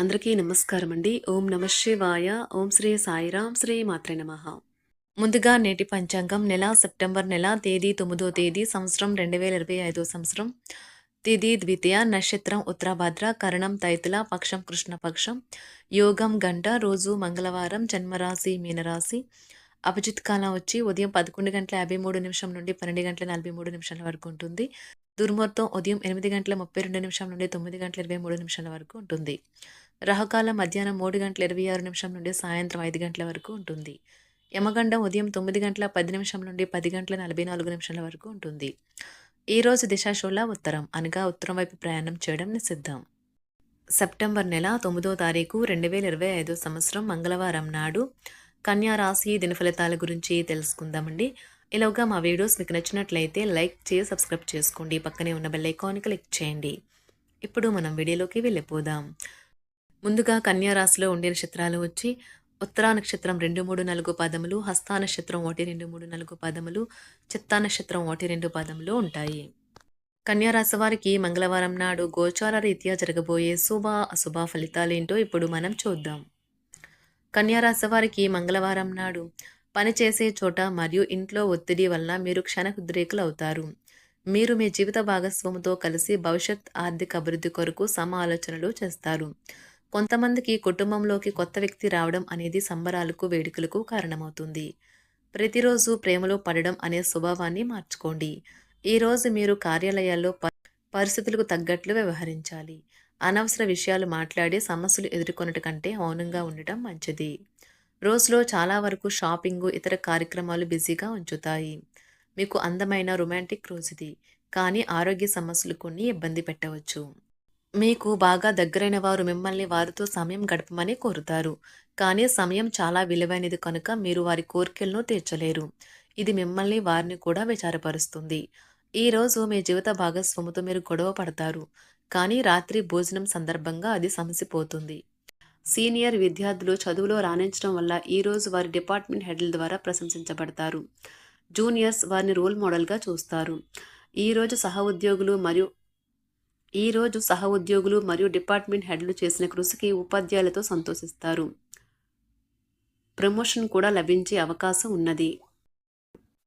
అందరికీ నమస్కారం అండి ఓం నమ శివాయ. ఓం శ్రీ సాయిరాం. శ్రీ మాత్రే నమ. ముందుగా నేటి పంచాంగం నెల సెప్టెంబర్ నెల తేదీ తొమ్మిదో తేదీ సంవత్సరం రెండు వేల ఇరవై ఐదో సంవత్సరం. తేదీ ద్వితీయ నక్షత్రం ఉత్తరాభద్ర కరణం తైతుల పక్షం కృష్ణపక్షం. యోగం గంట రోజు మంగళవారం జన్మరాశి మీనరాశి. అభిజిత్ కాలం వచ్చి ఉదయం పదకొండు గంటల యాభై మూడు నిమిషం నుండి పన్నెండు గంటల నలభై మూడు నిమిషాల వరకు ఉంటుంది. దుర్ముహూర్తం ఉదయం ఎనిమిది గంటల ముప్పై రెండు నిమిషం నుండి తొమ్మిది గంటల ఇరవై మూడు నిమిషాల వరకు ఉంటుంది. రాహుకాలం మధ్యాహ్నం మూడు గంటల ఇరవై ఆరు నిమిషం నుండి సాయంత్రం ఐదు గంటల వరకు ఉంటుంది. యమగండం ఉదయం తొమ్మిది గంటల పది నిమిషం నుండి పది గంటల నలభై నాలుగు నిమిషాల వరకు ఉంటుంది. ఈ రోజు ఉత్తరం అనగా ఉత్తరం వైపు ప్రయాణం చేయడం నిషిద్ధం. సెప్టెంబర్ నెల తొమ్మిదో తారీఖు రెండు వేల ఇరవై ఐదో సంవత్సరం మంగళవారం నాడు కన్యా రాశి దిన ఫలితాల గురించి తెలుసుకుందామండి. ఇలాగా మా వీడియోస్ మీకు నచ్చినట్లయితే లైక్ చేసి సబ్స్క్రైబ్ చేసుకోండి. పక్కనే ఉన్న బెల్ ఐకాన్ క్లిక్ చేయండి. ఇప్పుడు మనం వీడియోలోకి వెళ్ళిపోదాం. ముందుగా కన్యా రాశిలో ఉండే నక్షత్రాలు వచ్చి ఉత్తరా నక్షత్రం రెండు మూడు నాలుగు పదములు హస్తా నక్షత్రం ఒకటి రెండు మూడు నాలుగు పదములు చిత్తా నక్షత్రం ఒకటి రెండు పదములు ఉంటాయి. కన్యారాశి వారికి మంగళవారం నాడు గోచార రీత్యా జరగబోయే శుభ అశుభ ఫలితాలేంటో ఇప్పుడు మనం చూద్దాం. కన్యారాశి వారికి మంగళవారం నాడు పని చేసే చోట మరియు ఇంట్లో ఒత్తిడి వల్ల మీరు క్షణకుద్రేకులు అవుతారు. మీరు మీ జీవిత భాగస్వామితో కలిసి భవిష్యత్ ఆర్థిక అభివృద్ధి కొరకు సమ ఆలోచనలు చేస్తారు. కొంతమందికి కుటుంబంలోకి కొత్త వ్యక్తి రావడం అనేది సంబరాలకు వేడుకలకు కారణమవుతుంది. ప్రతిరోజు ప్రేమలో పడడం అనే స్వభావాన్ని మార్చుకోండి. ఈరోజు మీరు కార్యాలయాల్లో పరిస్థితులకు తగ్గట్లు వ్యవహరించాలి. అనవసర విషయాలు మాట్లాడి సమస్యలు ఎదుర్కొనట కంటే మౌనంగా ఉండటం మంచిది. రోజులో చాలా వరకు షాపింగ్ ఇతర కార్యక్రమాలు బిజీగా ఉంచుతాయి. మీకు అందమైన రొమాంటిక్ రోజుది. కానీ ఆరోగ్య సమస్యలు కొన్ని ఇబ్బంది పెట్టవచ్చు. మీకు బాగా దగ్గరైన వారు మిమ్మల్ని వారితో సమయం గడపమని కోరుతారు. కానీ సమయం చాలా విలువైనది కనుక మీరు వారి కోరికలను తీర్చలేరు. ఇది మిమ్మల్ని వారిని కూడా విచారపరుస్తుంది. ఈ రోజు మీ జీవిత భాగస్వామితో మీరు గొడవ పడతారు. కానీ రాత్రి భోజనం సందర్భంగా అది సమసిపోతుంది. సీనియర్ విద్యార్థులు చదువులో రాణించడం వల్ల ఈరోజు వారి డిపార్ట్మెంట్ హెడ్ల ద్వారా ప్రశంసించబడతారు. జూనియర్స్ వారిని రోల్ మోడల్గా చూస్తారు. ఈ రోజు సహ ఉద్యోగులు మరియు ఈ రోజు సహ ఉద్యోగులు మరియు డిపార్ట్మెంట్ హెడ్లు చేసిన కృషికి ఉపాధ్యాయులతో సంతోషిస్తారు. ప్రమోషన్ కూడా లభించే అవకాశం ఉన్నది.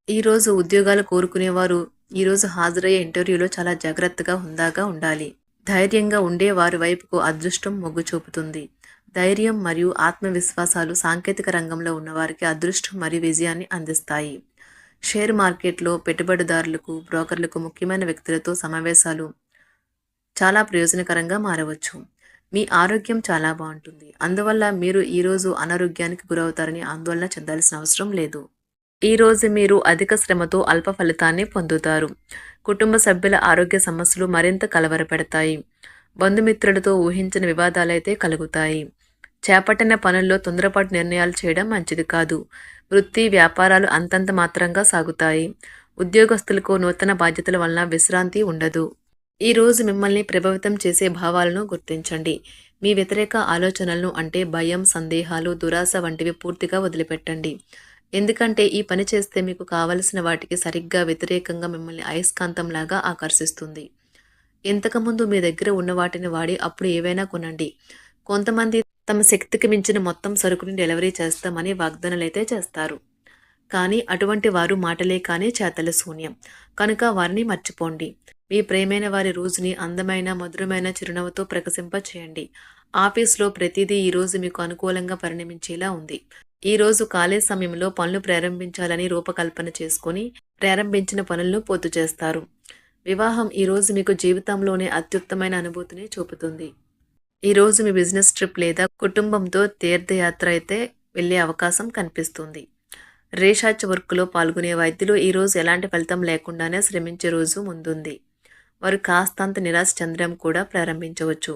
ఈరోజు ఉద్యోగాలు కోరుకునేవారు ఈరోజు హాజరయ్యే ఇంటర్వ్యూలో చాలా జాగ్రత్తగా హుందాగా ఉండాలి. ధైర్యంగా ఉండే వారి వైపుకు అదృష్టం మొగ్గు చూపుతుంది ధైర్యం మరియు ఆత్మవిశ్వాసాలు సాంకేతిక రంగంలో ఉన్నవారికి అదృష్టం మరియు విజయాన్ని అందిస్తాయి. షేర్ మార్కెట్లో పెట్టుబడిదారులకు బ్రోకర్లకు ముఖ్యమైన వ్యక్తులతో సమావేశాలు చాలా ప్రయోజనకరంగా మారవచ్చు. మీ ఆరోగ్యం చాలా బాగుంటుంది. అందువల్ల మీరు ఈరోజు అనారోగ్యానికి గురవుతారని ఆందోళన చెందాల్సిన అవసరం లేదు. ఈరోజు మీరు అధిక శ్రమతో అల్ప ఫలితాన్ని పొందుతారు. కుటుంబ సభ్యుల ఆరోగ్య సమస్యలు మరింత కలవరపెడతాయి. బంధుమిత్రులతో ఊహించిన వివాదాలైతే కలుగుతాయి. చేపట్టిన పనుల్లో తొందరపాటు నిర్ణయాలు చేయడం మంచిది కాదు. వృత్తి వ్యాపారాలు అంతంత మాత్రంగా సాగుతాయి. ఉద్యోగస్తులకు నూతన బాధ్యతల వలన విశ్రాంతి ఉండదు. ఈ రోజు మిమ్మల్ని ప్రభావితం చేసే భావాలను గుర్తించండి. మీ వ్యతిరేక ఆలోచనలను అంటే భయం సందేహాలు దురాశ వంటివి పూర్తిగా వదిలిపెట్టండి. ఎందుకంటే ఈ పని చేస్తే మీకు కావలసిన వాటికి సరిగ్గా వ్యతిరేకంగా మిమ్మల్ని అయస్కాంతంలాగా ఆకర్షిస్తుంది. ఇంతకుముందు మీ దగ్గర ఉన్న వాటిని వాడి అప్పుడు ఏవైనా కొనండి. కొంతమంది తమ శక్తికి మించిన మొత్తం సరుకుని డెలివరీ చేస్తామని వాగ్దానాలైతే చేస్తారు. కానీ అటువంటి వారు మాటలే కానీ చేతల శూన్యం. కనుక వారిని మర్చిపోండి. మీ ప్రేమైన వారి రోజుని అందమైన మధురమైన చిరునవ్వుతో ప్రకసింప చేయండి ఆఫీస్లో ప్రతిదీ ఈరోజు మీకు అనుకూలంగా పరిణమించేలా ఉంది. ఈరోజు ఖాళీ సమయంలో పనులు ప్రారంభించాలని రూపకల్పన చేసుకొని ప్రారంభించిన పనులను పూర్తి చేస్తారు. వివాహం ఈ రోజు మీకు జీవితంలోనే అత్యుత్తమైన అనుభూతిని చూపుతుంది. ఈరోజు మీ బిజినెస్ ట్రిప్ లేదా కుటుంబంతో తీర్థయాత్ర అయితే వెళ్ళే అవకాశం కనిపిస్తుంది. రీసెర్చ్ వర్క్లో పాల్గొనే వైద్యులు ఈరోజు ఎలాంటి ఫలితం లేకుండానే శ్రమించే రోజు ముందుంది. వారు కాస్తంత నిరాశ చెందడం కూడా ప్రారంభించవచ్చు.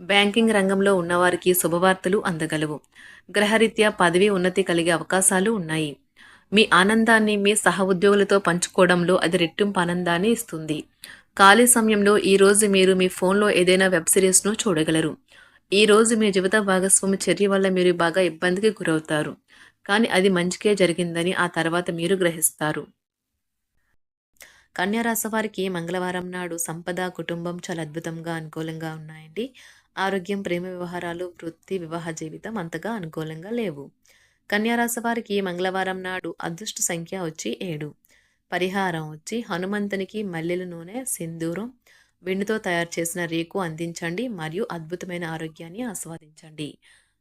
బ్యాంకింగ్ రంగంలో ఉన్నవారికి శుభవార్తలు అందగలవు. గ్రహరీత్యా పదవి ఉన్నతి కలిగే అవకాశాలు ఉన్నాయి. మీ ఆనందాన్ని మీ సహ ఉద్యోగులతో పంచుకోవడంలో అది రెట్టింపు ఆనందాన్ని ఇస్తుంది. ఖాళీ సమయంలో ఈరోజు మీరు మీ ఫోన్లో ఏదైనా వెబ్ సిరీస్ను చూడగలరు. ఈరోజు మీ జీవిత భాగస్వామి చర్య వల్ల మీరు బాగా ఇబ్బందికి గురవుతారు. కానీ అది మంచికే జరిగిందని ఆ తర్వాత మీరు గ్రహిస్తారు. కన్యారాశి వారికి మంగళవారం నాడు సంపద కుటుంబం చాలా అద్భుతంగా అనుకూలంగా ఉన్నాయండి. ఆరోగ్యం ప్రేమ వ్యవహారాలు వృత్తి వివాహ జీవితం అంతగా అనుకూలంగా లేవు. కన్యారాశి వారికి మంగళవారం నాడు అదృష్ట సంఖ్య వచ్చి ఏడు. పరిహారం వచ్చి హనుమంతునికి మల్లెల నూనె సింధూరం వెండితో తయారు చేసిన రేకు అందించండి మరియు అద్భుతమైన ఆరోగ్యాన్ని ఆస్వాదించండి.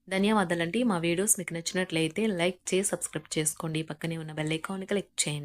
ధన్యవాదాలండి. మా వీడియోస్ మీకు నచ్చినట్లయితే లైక్ చేసి సబ్స్క్రైబ్ చేసుకోండి. పక్కనే ఉన్న బెల్ ఐకాన్ని క్లిక్ చేయండి.